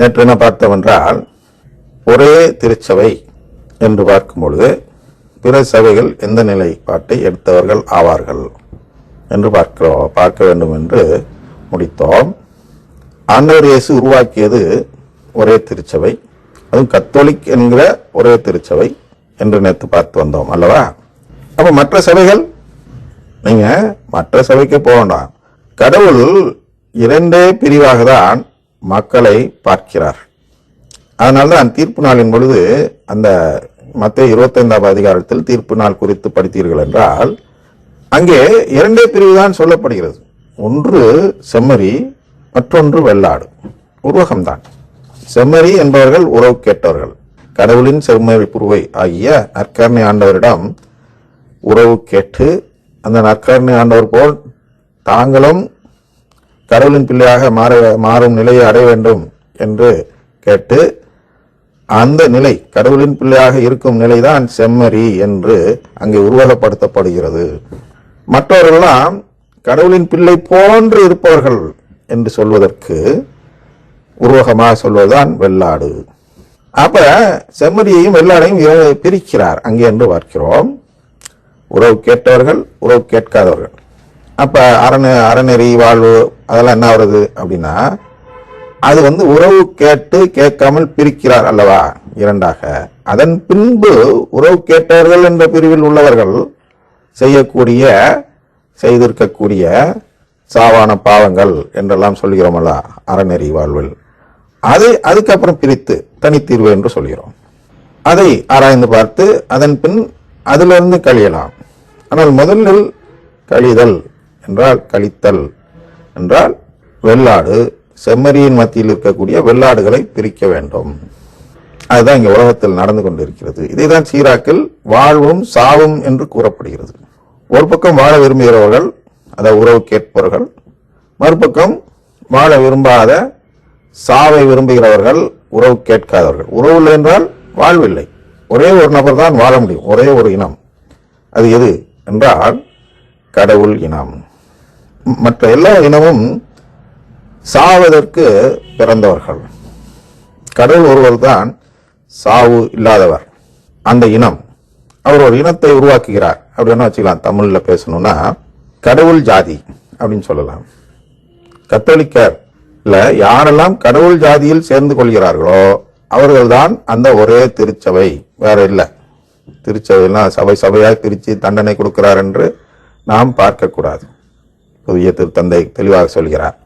நேற்று என்ன பார்த்தவென்றால் ஒரே திருச்சபை என்று பார்க்கும் பொழுது பிற சபைகள் எந்த நிலைப்பாட்டை எடுத்தவர்கள் ஆவார்கள் என்று பார்க்கிறோம் பார்க்க வேண்டும் என்று முடித்தோம். ஆண்டவர் இயேசு உருவாக்கியது ஒரே திருச்சபை. அதுவும் கத்தோலிக் என்கிற ஒரே திருச்சபை என்று நேற்று பார்த்து வந்தோம் அல்லவா? அப்போ மற்ற சபைகள்? நீங்கள் மற்ற சபைக்கு போக வேண்டாம். கடவுள் இரண்டே பிரிவாக தான் மக்களை பார்க்கிறார். அதனால்தான் தீர்ப்பு நாளின் பொழுது அந்த மத்திய இருபத்தைந்தாம் அதிகாரத்தில் தீர்ப்பு நாள் குறித்து படித்தீர்கள் என்றால் அங்கே இரண்டே பிரிவு தான் சொல்லப்படுகிறது. ஒன்று செம்மறி மற்றொன்று வெள்ளாடு. உருவகம்தான். செம்மறி என்பவர்கள் உறவு கேட்டவர்கள். கடவுளின் செம்மறி புருவை ஆகிய நற்கரணை ஆண்டவரிடம் உறவு கேட்டு அந்த நற்கரணை ஆண்டவர் போல் தாங்களும் கடவுளின் பிள்ளையாக மாற மாறும் நிலையை அடைய வேண்டும் என்று கேட்டு அந்த நிலை கடவுளின் பிள்ளையாக இருக்கும் நிலைதான் செம்மறி என்று அங்கே உருவகப்படுத்தப்படுகிறது. மற்றவர்கள்லாம் கடவுளின் பிள்ளை போன்று இருப்பவர்கள் என்று சொல்வதற்கு உருவகமாக சொல்வதுதான் வெள்ளாடு. அப்ப செம்மறியையும் வெள்ளாடையும் பிரிக்கிறார் அங்கே என்று பார்க்கிறோம். உறவு கேட்டவர்கள் உறவு கேட்காதவர்கள். அப்ப அரண அறநெறி வாழ்வு அதெல்லாம் என்ன வருது அப்படின்னா அது வந்து உறவு கேட்டு கேட்காமல் பிரிக்கிறார் அல்லவா? இரண்டாக அதன் பின்பு உறவு கேட்டவர்கள் என்ற பிரிவில் உள்ளவர்கள் செய்யக்கூடிய செய்திருக்கக்கூடிய சாவான பாவங்கள் என்றெல்லாம் சொல்கிறோம் அறநெறி வாழ்வில். அதை அதுக்கப்புறம் பிரித்து தனித்தீர்வு என்று சொல்கிறோம். அதை ஆராய்ந்து பார்த்து அதன் பின் அதிலிருந்து கழியலாம். ஆனால் முதலில் கழிதல் என்றால் கழித்தல். என்றால் வெள்ளாடு செம்மறியின் மத்தியில் இருக்கக்கூடிய வெள்ளாடுகளை பிரிக்க வேண்டும். அதுதான் இங்கே உலகத்தில் நடந்து கொண்டிருக்கிறது. இதைதான் சீராக்கில் வாழ்வும் சாவும் என்று கூறப்படுகிறது. ஒரு பக்கம் வாழ விரும்புகிறவர்கள் அதை உறவு கேட்பவர்கள் மறுபக்கம் வாழ விரும்பாத சாவை விரும்புகிறவர்கள் உறவு கேட்காதவர்கள். உறவு இல்லை என்றால் வாழ்வில்லை ஒரே ஒரு நபர் தான் வாழ முடியும். ஒரே ஒரு இனம். அது எது? என்றால் கடவுள் இனம். மற்ற எல்லா இனமும் சாவதற்கு பிறந்தவர்கள். கடவுள் ஒருவர் தான் சாவு இல்லாதவர். அந்த இனம். அவர் ஒரு இனத்தை உருவாக்குகிறார். அப்படின்னு வச்சுக்கலாம்? தமிழில் பேசணும்னா கடவுள் ஜாதி அப்படின்னு சொல்லலாம். கத்தோலிக்கர் யாரெல்லாம் கடவுள் ஜாதியில் சேர்ந்து கொள்கிறார்களோ அவர்கள்தான் அந்த ஒரே திருச்சபை. வேற இல்லை. திருச்சபையெல்லாம் சபை சபையாக பிரித்து தண்டனை கொடுக்கிறார் என்று நாம் பார்க்கக்கூடாது. புதிய திருத்தந்தை தெளிவாக சொல்கிறார்.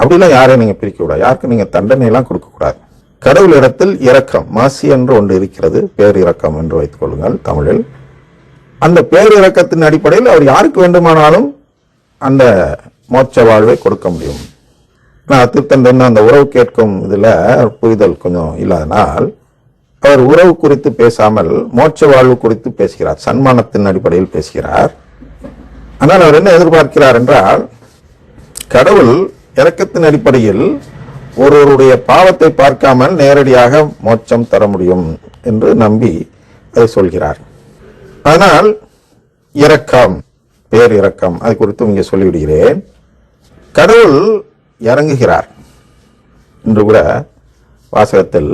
அப்படிலாம் யாரையும் நீங்கள் பிரிக்கக்கூடாது. யாருக்கும் நீங்கள் தண்டனையெல்லாம் கொடுக்கக்கூடாது. கடவுளிடத்தில் கடவுள் இடத்தில் இரக்கம் மாசி என்று ஒன்று இருக்கிறது. பேரிரக்கம் என்று வைத்துக் கொள்ளுங்கள் தமிழில். அந்த பேரிரக்கத்தின் அடிப்படையில் அவர் யாருக்கு வேண்டுமானாலும் அந்த மோட்ச வாழ்வை கொடுக்க முடியும். நான் திருத்தந்தன் அந்த உறவு கேட்கும் இதில் புரிதல் கொஞ்சம் இல்லாதனால் அவர் உறவு குறித்து பேசாமல் மோட்ச வாழ்வு குறித்து பேசுகிறார். சன்மானத்தின் அடிப்படையில் பேசுகிறார். ஆனால் அவர் என்ன எதிர்பார்க்கிறார் என்றால் கடவுள் இறக்கத்தின் அடிப்படையில் ஒருவருடைய பாவத்தை பார்க்காமல் நேரடியாக மோட்சம் தர முடியும் என்று நம்பி அதை சொல்கிறார். ஆனால் இரக்கம் பேர் இரக்கம் அது குறித்தும் இங்கே சொல்லிவிடுகிறேன். கடவுள் இறங்குகிறார் என்று கூட வாசகத்தில்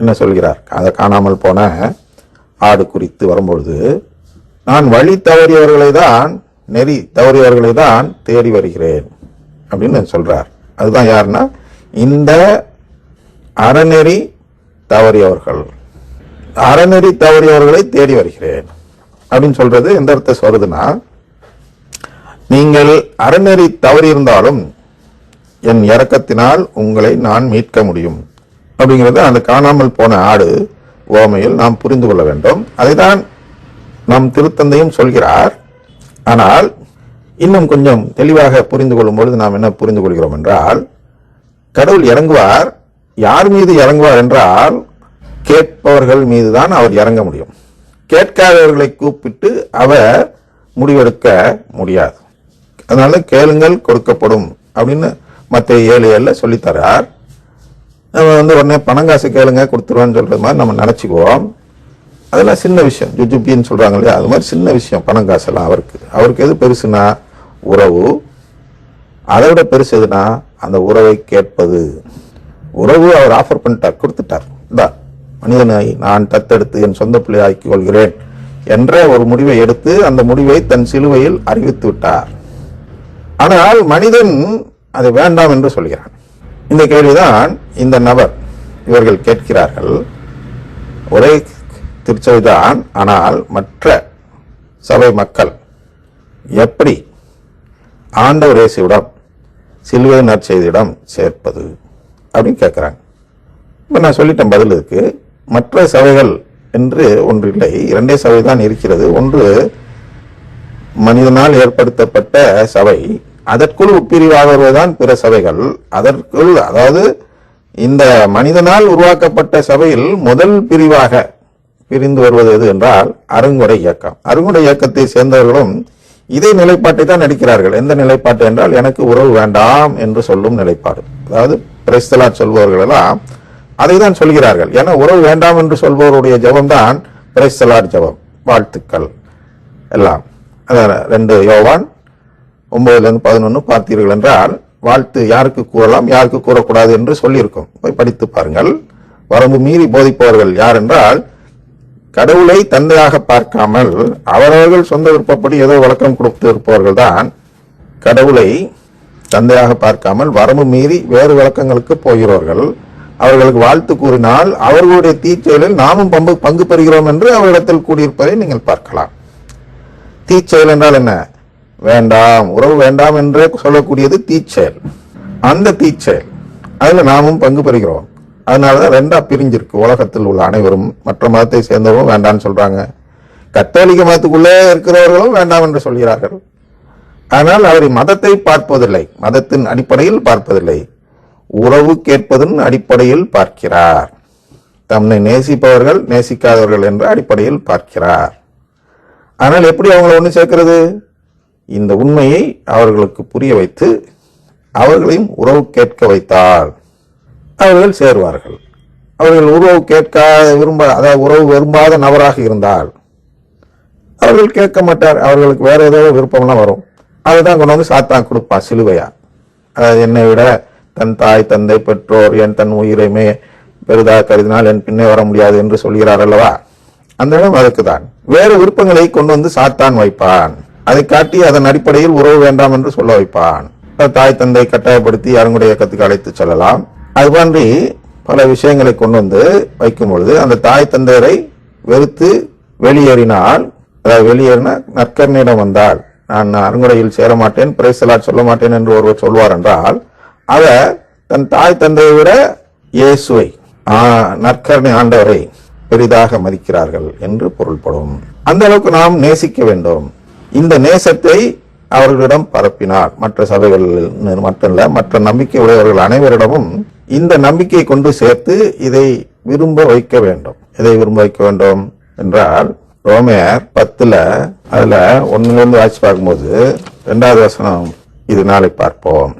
என்ன சொல்கிறார்? அதை காணாமல் போன ஆடு குறித்து வரும்பொழுது நான் வழி தவறியவர்களை தான் நெறி தவறியவர்களை தான் தேடி வருகிறேன் அப்படின்னு சொல்றார். அதுதான் யாருன்னா இந்த அறநெறி தவறியவர்கள். அறநெறி தவறியவர்களை தேடி வருகிறேன் அப்படின்னு சொல்றது எந்த அர்த்தம் சொல்றதுன்னா நீங்கள் அறநெறி தவறி இருந்தாலும் என் இறக்கத்தினால் உங்களை நான் மீட்க முடியும் அப்படிங்கிறது அந்த காணாமல் போன ஆடு ஓமையில் நாம் புரிந்து கொள்ள வேண்டும். அதைதான் நம் திருத்தந்தையும் சொல்கிறார். ஆனால் இன்னும் கொஞ்சம் தெளிவாக புரிந்து கொள்ளும் பொழுது நாம் என்ன புரிந்து கொள்கிறோம் என்றால் கடவுள் இறங்குவார் யார் மீது இறங்குவார் என்றால் கேட்பவர்கள் மீதுதான் அவர் இறங்க முடியும். கேட்காதவர்களை கூப்பிட்டு அவர் முடிவெடுக்க முடியாது. அதனால கேளுங்கள் கொடுக்கப்படும் அப்படின்னு மற்ற ஏழு ஏழில் சொல்லித்தரார் நம்ம வந்து உடனே பணங்காசு கேளுங்க கொடுத்துருவான்னு சொல்கிற மாதிரி நம்ம நினச்சிக்குவோம். அதெல்லாம் சின்ன விஷயம். ஜுஜுபின்னு சொல்கிறாங்க இல்லையா? அது மாதிரி சின்ன விஷயம். பணம் காசெல்லாம் அவருக்கு. அவருக்கு எது பெருசுனா உறவு. அதை விட பெருசு எதுனா அந்த உறவை கேட்பது. உறவு அவர் ஆஃபர் பண்ணிட்டார் கொடுத்துட்டார். இந்தா மனிதனை நான் தத்தெடுத்து என் சொந்த பிள்ளை ஆக்கிக் கொள்கிறேன் என்ற ஒரு முடிவை எடுத்து அந்த முடிவை தன் சிலுவையில் அறிவித்து விட்டார். ஆனால் மனிதன் அது வேண்டாம் என்று சொல்கிறான். இந்த கேள்விதான் இந்த நபர் இவர்கள் கேட்கிறார்கள். ஒரே திருச்சபைதான். ஆனால் மற்ற சபை மக்கள் எப்படி ஆண்டவர் இயேசுவிடம் சிலுவை நற்செய்தியிடம் சேர்ப்பது அப்படின்னு கேட்குறாங்க. இப்போ நான் சொல்லிட்டேன் பதில் இருக்கு. மற்ற சபைகள் என்று ஒன்று இல்லை. இரண்டே சபை தான் இருக்கிறது. ஒன்று மனிதனால் ஏற்படுத்தப்பட்ட சபை. அதற்குள் உட்பிரிவாக வருவதுதான் பிற சபைகள். அதற்குள் அதாவது இந்த மனிதனால் உருவாக்கப்பட்ட சபையில் முதல் பிரிவாக பிரிந்து வருவது எது என்றால் அருங்குடை இயக்கம். அருங்குடை இயக்கத்தை சேர்ந்தவர்களும் இதே நிலைப்பாட்டை தான் நடிக்கிறார்கள். எந்த நிலைப்பாட்டு என்றால் எனக்கு உறவு வேண்டாம் என்று சொல்லும் நிலைப்பாடு. அதாவது பிரைஸ்தலா சொல்பவர்கள் எல்லாம் அதை தான் சொல்கிறார்கள். ஏன்னா உறவு வேண்டாம் என்று சொல்பவருடைய ஜெபம்தான் பிரைஸ்தலாட் ஜெபம். வாழ்த்துக்கள் எல்லாம். அதான் ரெண்டு யோவான் ஒன்பதுலேருந்து பதினொன்று பார்த்தீர்கள் என்றால் வாழ்த்து யாருக்கு கூறலாம் யாருக்கு கூறக்கூடாது என்று சொல்லியிருக்கும். போய் படித்து பாருங்கள். வரம்பு மீறி போதிப்பவர்கள் யார் என்றால் கடவுளை தந்தையாக பார்க்காமல் அவரவர்கள் சொந்த விருப்பப்படி ஏதோ விளக்கம் கொடுத்து இருப்பவர்கள் தான் கடவுளை தந்தையாக பார்க்காமல் வரம்பு மீறி வேறு வழக்கங்களுக்கு போகிறவர்கள். அவர்களுக்கு வாழ்த்து கூறினால் அவர்களுடைய தீச்செயலில் நாமும் பங்கு பங்கு பெறுகிறோம் என்று அவரிடத்தில் கூடியிருப்பதை நீங்கள் பார்க்கலாம். தீச்செயல் என்றால் என்ன? வேண்டாம் உறவு வேண்டாம் என்றே சொல்லக்கூடியது தீச்செயல். அந்த தீச்செயல். அதில் நாமும் பங்கு பெறுகிறோம். அதனாலதான் ரெண்டா பிரிஞ்சிருக்கு. உலகத்தில் உள்ள அனைவரும் மற்ற மதத்தை சேர்ந்தவரும் வேண்டாம்னு சொல்றாங்க. கத்தோலிக்க மதத்துக்குள்ளே இருக்கிறவர்களும் வேண்டாம் என்று சொல்கிறார்கள். ஆனால் அவர் மதத்தை பார்ப்பதில்லை. மதத்தின் அடிப்படையில் பார்ப்பதில்லை. உறவு கேட்பதன் அடிப்படையில் பார்க்கிறார். தம்மை நேசிப்பவர்கள் நேசிக்காதவர்கள் என்ற அடிப்படையில் பார்க்கிறார். ஆனால் எப்படி அவங்கள ஒன்று சேர்க்கிறது? இந்த உண்மையை அவர்களுக்கு புரிய வைத்து அவர்களையும் உறவு கேட்க வைத்தாள் அவர்கள் சேருவார்கள். அவர்கள் உறவு கேட்க விரும்ப அதாவது உறவு விரும்பாத நபராக இருந்தால் அவர்கள் கேட்க மாட்டார். அவர்களுக்கு வேற ஏதோ விருப்பம்லாம் வரும். அதுதான் கொண்டு வந்து சாத்தான் கொடுப்பா சிலுவையா. அதாவது என்னை விட தன் தாய் தந்தை பெற்றோர் என் தன் உயிரையுமே பெரிதாக கருதினால் என் பின்னே வர முடியாது என்று சொல்கிறார் அல்லவா? அந்த இடம் அதுக்கு தான் வேறு விருப்பங்களை கொண்டு வந்து சாத்தான் வைப்பான். அதை காட்டி அதன் அடிப்படையில் உறவு வேண்டாம் என்று சொல்ல வைப்பான். தாய் தந்தை கட்டாயப்படுத்தி அருங்குடைய இயக்கத்துக்கு அழைத்து செல்லலாம். அது மாதிரி பல விஷயங்களை கொண்டு வந்து வைக்கும் பொழுது அந்த தாய் தந்தையரை வெறுத்து வெளியேறினால் அதாவது வெளியேறின நற்கரணியிடம் வந்தால் நான் அருங்குடையில் சேரமாட்டேன் மாட்டேன் சொல்ல மாட்டேன் என்று ஒருவர் சொல்வார் என்றால் அவர் தன் தாய் தந்தையை விட இயேசுவை ஆ, ஆண்டவரை பெரிதாக மதிக்கிறார்கள் என்று பொருள்படும். அந்த அளவுக்கு நாம் நேசிக்க வேண்டும். இந்த நேசத்தை அவர்களிடம் பரப்பினார் மற்ற சபைகள் மட்டும் மற்ற நம்பிக்கை உடையவர்கள் அனைவரிடமும் இந்த நம்பிக்கையை கொண்டு சேர்த்து இதை விரும்ப வைக்க வேண்டும். இதை விரும்ப வைக்க வேண்டும் என்றால் ரோமையர் பத்துல அதுல ஒண்ணுல இருந்து வாசி பார்க்கும்போது ரெண்டாவது வசனம் இது நாளை பார்ப்போம்.